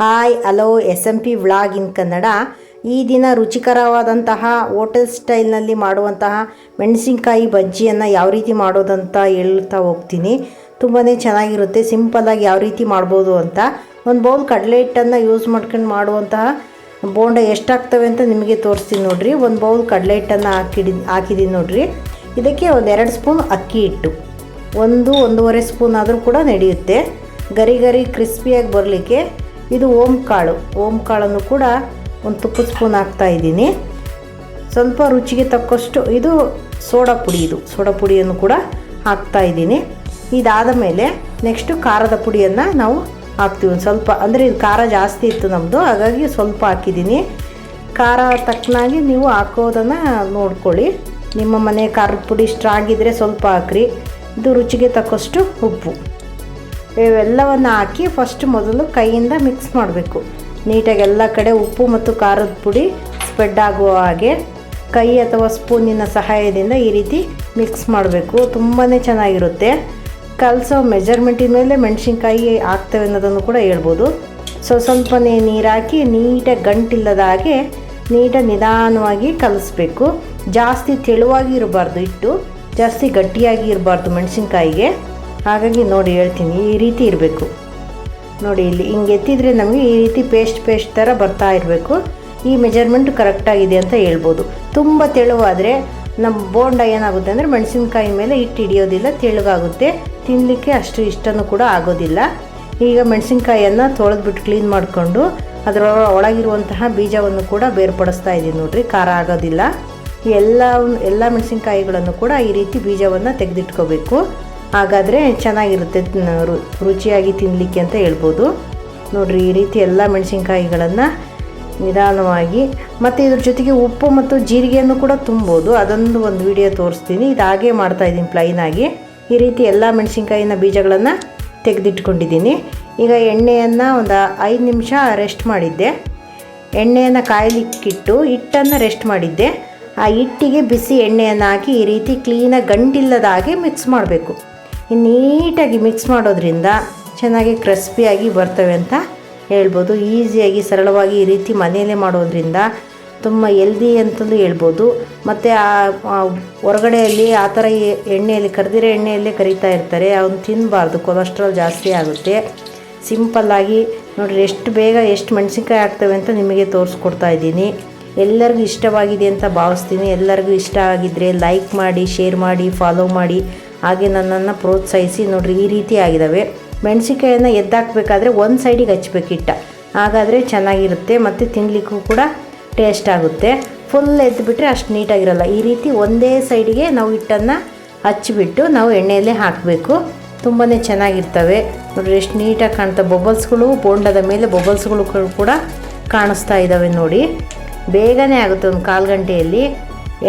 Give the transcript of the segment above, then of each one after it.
Hi, hello S M P vlog in Kannada. ಈ ದಿನ ರುಚಿಕರವಾದಂತಹ hotel ಸ್ಟೈಲ್ನಲ್ಲಿ ಮಾಡುವಂತಹ ಮೆಣಸಿನ್ಕಾಯಿ ಬಜ್ಜಿಯನ್ನು ಯಾವ ರೀತಿ ಮಾಡೋದಂತ ಹೇಳ್ತಾ ಹೋಗ್ತೀನಿ. ತುಂಬಾ ಚೆನ್ನಾಗಿರುತ್ತೆ ಸಿಂಪಲಾಗಿ ಯಾವ ರೀತಿ ಮಾಡ್ಬೋದು ಅಂತ. ಒಂದು ಬೌಲ್ ಕಡಲೆ ಹಿಟ್ಟನ್ನು ಯೂಸ್ ಮಾಡ್ಕೊಂಡು ಮಾಡುವಂತಹ ಬೋಂಡ ಎಷ್ಟಾಗ್ತವೆ ಅಂತ ನಿಮಗೆ ತೋರಿಸ್ತೀನಿ ನೋಡಿರಿ. ಒಂದು ಬೌಲ್ ಕಡಲೆ ಹಿಟ್ಟನ್ನು ಹಾಕಿಡಿ ಹಾಕಿದ್ದೀನಿ ನೋಡಿರಿ. ಇದಕ್ಕೆ ಒಂದು ಎರಡು ಸ್ಪೂನ್ ಅಕ್ಕಿ ಹಿಟ್ಟು. ಒಂದು, ಒಂದೂವರೆ ಸ್ಪೂನ್ ಆದರೂ ಕೂಡ ನಡೆಯುತ್ತೆ. ಗರಿ ಗರಿ ಕ್ರಿಸ್ಪಿಯಾಗಿ ಬರಲಿಕ್ಕೆ ಇದು ಓಂ ಕಾಳು. ಓಮ್ ಕಾಳನ್ನು ಕೂಡ ಒಂದು ತುಪ್ಪದ ಸ್ಪೂನ್ ಹಾಕ್ತಾ ಇದ್ದೀನಿ. ಸ್ವಲ್ಪ ರುಚಿಗೆ ತಕ್ಕಷ್ಟು ಇದು ಸೋಡಾ ಪುಡಿ ಇದು. ಸೋಡಾ ಪುಡಿಯನ್ನು ಕೂಡ ಹಾಕ್ತಾ ಇದ್ದೀನಿ. ಇದಾದ ಮೇಲೆ ನೆಕ್ಸ್ಟು ಖಾರದ ಪುಡಿಯನ್ನು ನಾವು ಹಾಕ್ತೀವಿ. ಒಂದು ಸ್ವಲ್ಪ, ಅಂದರೆ ಇದು ಖಾರ ಜಾಸ್ತಿ ಇತ್ತು ನಮ್ಮದು ಹಾಗಾಗಿ ಸ್ವಲ್ಪ ಹಾಕಿದ್ದೀನಿ. ಖಾರ ತಕ್ಕನಾಗಿ ನೀವು ಹಾಕೋದನ್ನು ನೋಡ್ಕೊಳ್ಳಿ. ನಿಮ್ಮ ಮನೆ ಖಾರದ ಪುಡಿ ಸ್ಟ್ರಾಂಗ್ ಇದ್ದರೆ ಸ್ವಲ್ಪ ಹಾಕ್ರಿ. ಇದು ರುಚಿಗೆ ತಕ್ಕಷ್ಟು ಉಪ್ಪು. ಇವೆಲ್ಲವನ್ನು ಹಾಕಿ ಫಸ್ಟ್ ಮೊದಲು ಕೈಯಿಂದ ಮಿಕ್ಸ್ ಮಾಡಬೇಕು. ನೀಟಾಗಿ ಎಲ್ಲ ಕಡೆ ಉಪ್ಪು ಮತ್ತು ಖಾರದ ಪುಡಿ ಸ್ಪ್ರೆಡ್ ಆಗುವ ಹಾಗೆ ಕೈ ಅಥವಾ ಸ್ಪೂನಿನ ಸಹಾಯದಿಂದ ಈ ರೀತಿ ಮಿಕ್ಸ್ ಮಾಡಬೇಕು. ತುಂಬಾ ಚೆನ್ನಾಗಿರುತ್ತೆ. ಕಲಸೋ ಮೆಜರ್ಮೆಂಟಿನ ಮೇಲೆ ಮೆಣಸಿನ್ಕಾಯಿ ಆಗ್ತವೆ ಅನ್ನೋದನ್ನು ಕೂಡ ಹೇಳ್ಬೋದು. ಸೊ, ಸ್ವಲ್ಪನೇ ನೀರು ಹಾಕಿ ನೀಟಾಗಿ ಗಂಟಿಲ್ಲದ ಹಾಗೆ ನೀಟಾಗಿ ನಿಧಾನವಾಗಿ ಕಲಿಸ್ಬೇಕು. ಜಾಸ್ತಿ ತೆಳುವಾಗಿ ಇರಬಾರ್ದು ಇಟ್ಟು ಜಾಸ್ತಿ ಗಟ್ಟಿಯಾಗಿ ಇರಬಾರ್ದು ಮೆಣಸಿನ್ಕಾಯಿಗೆ. ಹಾಗಾಗಿ ನೋಡಿ ಹೇಳ್ತೀನಿ, ಈ ರೀತಿ ಇರಬೇಕು. ನೋಡಿ ಇಲ್ಲಿ ಹಿಂಗೆ ಎತ್ತಿದರೆ ನಮಗೆ ಈ ರೀತಿ ಪೇಸ್ಟ್ ಪೇಸ್ಟ್ ಥರ ಬರ್ತಾ ಇರಬೇಕು. ಈ ಮೆಜರ್ಮೆಂಟ್ ಕರೆಕ್ಟಾಗಿದೆ ಅಂತ ಹೇಳ್ಬೋದು. ತುಂಬ ತೆಳುವಾದರೆ ನಮ್ಮ ಬೋಂಡ ಏನಾಗುತ್ತೆ ಅಂದರೆ ಮೆಣಸಿನ್ಕಾಯಿ ಮೇಲೆ ಹಿಟ್ಟು ಹಿಡಿಯೋದಿಲ್ಲ, ತೆಳುಗಾಗುತ್ತೆ. ತಿನ್ನಲಿಕ್ಕೆ ಅಷ್ಟು ಇಷ್ಟನೂ ಕೂಡ ಆಗೋದಿಲ್ಲ. ಈಗ ಮೆಣಸಿನ್ಕಾಯಿಯನ್ನು ತೊಳೆದ್ಬಿಟ್ಟು ಕ್ಲೀನ್ ಮಾಡಿಕೊಂಡು ಅದರ ಒಳಗಿರುವಂತಹ ಬೀಜವನ್ನು ಕೂಡ ಬೇರ್ಪಡಿಸ್ತಾ ಇದ್ದೀನಿ ನೋಡಿರಿ, ಖಾರ ಆಗೋದಿಲ್ಲ. ಎಲ್ಲ ಎಲ್ಲ ಮೆಣಸಿನ್ಕಾಯಿಗಳನ್ನು ಕೂಡ ಈ ರೀತಿ ಬೀಜವನ್ನು ತೆಗೆದಿಟ್ಕೋಬೇಕು. ಹಾಗಾದರೆ ಚೆನ್ನಾಗಿರುತ್ತೆ ರುಚಿಯಾಗಿ ತಿನ್ನಲಿಕ್ಕೆ ಅಂತ ಹೇಳ್ಬೋದು. ನೋಡಿರಿ, ಈ ರೀತಿ ಎಲ್ಲ ಮೆಣಸಿನ್ಕಾಯಿಗಳನ್ನು ನಿಧಾನವಾಗಿ ಮತ್ತು ಇದ್ರ ಜೊತೆಗೆ ಉಪ್ಪು ಮತ್ತು ಜೀರಿಗೆಯನ್ನು ಕೂಡ ತುಂಬೋದು. ಅದೊಂದು ಒಂದು ವಿಡಿಯೋ ತೋರಿಸ್ತೀನಿ. ಇದು ಹಾಗೆ ಮಾಡ್ತಾಯಿದ್ದೀನಿ ಪ್ಲೈನಾಗಿ ಈ ರೀತಿ ಎಲ್ಲ ಮೆಣಸಿನ್ಕಾಯಿನ ಬೀಜಗಳನ್ನು ತೆಗೆದಿಟ್ಕೊಂಡಿದ್ದೀನಿ. ಈಗ ಎಣ್ಣೆಯನ್ನು ಒಂದು ಐದು ನಿಮಿಷ ರೆಸ್ಟ್ ಮಾಡಿದ್ದೆ. ಎಣ್ಣೆಯನ್ನು ಕಾಯಲಿಕ್ಕಿಟ್ಟು ಹಿಟ್ಟನ್ನು ರೆಸ್ಟ್ ಮಾಡಿದ್ದೆ. ಆ ಹಿಟ್ಟಿಗೆ ಬಿಸಿ ಎಣ್ಣೆಯನ್ನು ಹಾಕಿ ಈ ರೀತಿ ಕ್ಲೀನಾಗಿ ಗಂಟಿಲ್ಲದ ಹಾಗೆ ಮಿಕ್ಸ್ ಮಾಡಬೇಕು. ನೀಟಾಗಿ ಮಿಕ್ಸ್ ಮಾಡೋದ್ರಿಂದ ಚೆನ್ನಾಗಿ ಕ್ರಿಸ್ಪಿಯಾಗಿ ಬರ್ತವೆ ಅಂತ ಹೇಳ್ಬೋದು. ಈಸಿಯಾಗಿ, ಸರಳವಾಗಿ ಈ ರೀತಿ ಮನೆಯಲ್ಲೇ ಮಾಡೋದ್ರಿಂದ ತುಂಬ ಎಲ್ದಿ ಅಂತಲೂ ಹೇಳ್ಬೋದು. ಮತ್ತು ಆ ಹೊರಗಡೆಯಲ್ಲಿ ಆ ಥರ ಎಣ್ಣೆಯಲ್ಲಿ ಕರೆದಿರೋ ಎಣ್ಣೆಯಲ್ಲೇ ಕರಿತಾ ಇರ್ತಾರೆ. ಅವನು ತಿನ್ನಬಾರ್ದು ಕೊಲೆಸ್ಟ್ರಾಲ್ ಜಾಸ್ತಿ ಆಗುತ್ತೆ. ಸಿಂಪಲ್ಲಾಗಿ ನೋಡಿರಿ, ಎಷ್ಟು ಬೇಗ ಎಷ್ಟು ಮೆಣಸಿನ್ಕಾಯಿ ಆಗ್ತವೆ ಅಂತ ನಿಮಗೆ ತೋರಿಸ್ಕೊಡ್ತಾ ಇದ್ದೀನಿ. ಎಲ್ಲರಿಗೂ ಇಷ್ಟವಾಗಿದೆ ಅಂತ ಭಾವಿಸ್ತೀನಿ. ಎಲ್ಲರಿಗೂ ಇಷ್ಟ ಆಗಿದ್ದರೆ ಲೈಕ್ ಮಾಡಿ ಶೇರ್ ಮಾಡಿ ಫಾಲೋ ಮಾಡಿ. ಹಾಗೆ ನನ್ನನ್ನು ಪ್ರೋತ್ಸಾಹಿಸಿ ನೋಡ್ರಿ, ಈ ರೀತಿ ಆಗಿದ್ದಾವೆ ಮೆಣಸಿನ್ಕಾಯನ್ನು ಎದ್ದಾಕಬೇಕಾದ್ರೆ ಒಂದು ಸೈಡಿಗೆ ಹಚ್ಬೇಕು ಹಿಟ್ಟ. ಹಾಗಾದರೆ ಚೆನ್ನಾಗಿರುತ್ತೆ, ಮತ್ತು ತಿನ್ನಲಿಕ್ಕೂ ಕೂಡ ಟೇಸ್ಟ್ ಆಗುತ್ತೆ. ಫುಲ್ ಎದ್ದುಬಿಟ್ರೆ ಅಷ್ಟು ನೀಟಾಗಿರಲ್ಲ. ಈ ರೀತಿ ಒಂದೇ ಸೈಡಿಗೆ ನಾವು ಹಿಟ್ಟನ್ನು ಹಚ್ಚಿಬಿಟ್ಟು ನಾವು ಎಣ್ಣೆಯಲ್ಲೇ ಹಾಕಬೇಕು. ತುಂಬಾ ಚೆನ್ನಾಗಿರ್ತವೆ. ನೋಡಿರಿ, ಎಷ್ಟು ನೀಟಾಗಿ ಕಾಣ್ತಾ, ಬಬಲ್ಸ್ಗಳು, ಬೋಂಡದ ಮೇಲೆ ಬಬಲ್ಸ್ಗಳು ಕೂಡ ಕಾಣಿಸ್ತಾ ಇದ್ದಾವೆ ನೋಡಿ. ಬೇಗನೆ ಆಗುತ್ತೆ ಒಂದು ಕಾಲು ಗಂಟೆಯಲ್ಲಿ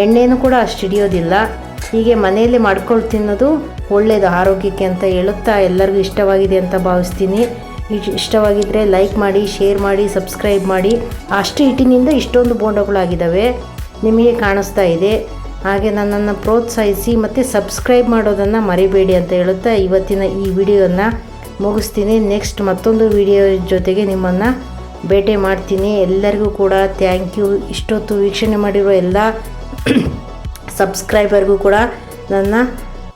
ಎಣ್ಣೆನೂ ಕೂಡ ಅಷ್ಟು ಹಿಡಿಯೋದಿಲ್ಲ. ಹೀಗೆ ಮನೆಯಲ್ಲಿ ಮಾಡ್ಕೊಂಡು ತಿನ್ನೋದು ಒಳ್ಳೆಯದು ಆರೋಗ್ಯಕ್ಕೆ ಅಂತ ಹೇಳುತ್ತಾ ಎಲ್ಲರಿಗೂ ಇಷ್ಟವಾಗಿದೆ ಅಂತ ಭಾವಿಸ್ತೀನಿ. ಇಷ್ಟವಾಗಿದ್ದರೆ ಲೈಕ್ ಮಾಡಿ, ಶೇರ್ ಮಾಡಿ, ಸಬ್ಸ್ಕ್ರೈಬ್ ಮಾಡಿ. ಅಷ್ಟು ಹಿಟ್ಟಿನಿಂದ ಇಷ್ಟೊಂದು ಬೋಂಡಗಳಾಗಿದ್ದಾವೆ. ನಿಮಗೆ ಕಾಣಿಸ್ತಾ ಇದೆ. ಹಾಗೆ ನನ್ನನ್ನು ಪ್ರೋತ್ಸಾಹಿಸಿ ಮತ್ತು ಸಬ್ಸ್ಕ್ರೈಬ್ ಮಾಡೋದನ್ನು ಮರಿಬೇಡಿ ಅಂತ ಹೇಳುತ್ತಾ ಇವತ್ತಿನ ಈ ವಿಡಿಯೋನ ಮುಗಿಸ್ತೀನಿ. ನೆಕ್ಸ್ಟ್ ಮತ್ತೊಂದು ವಿಡಿಯೋ ಜೊತೆಗೆ ನಿಮ್ಮನ್ನು ಭೇಟಿ ಮಾಡ್ತೀನಿ. ಎಲ್ಲರಿಗೂ ಕೂಡ ಥ್ಯಾಂಕ್ ಯು ಇಷ್ಟೊತ್ತು ವೀಕ್ಷಣೆ ಮಾಡಿರೋ ಎಲ್ಲ ಸಬ್ಸ್ಕ್ರೈಬರ್ಗೂ ಕೂಡ ನನ್ನ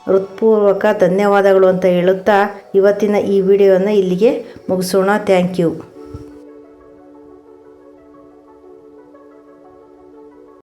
ಹೃತ್ಪೂರ್ವಕ ಧನ್ಯವಾದಗಳು ಅಂತ ಹೇಳುತ್ತಾ ಇವತ್ತಿನ ಈ ವಿಡಿಯೋನ ಇಲ್ಲಿಗೆ ಮುಗಿಸೋಣ. Thank you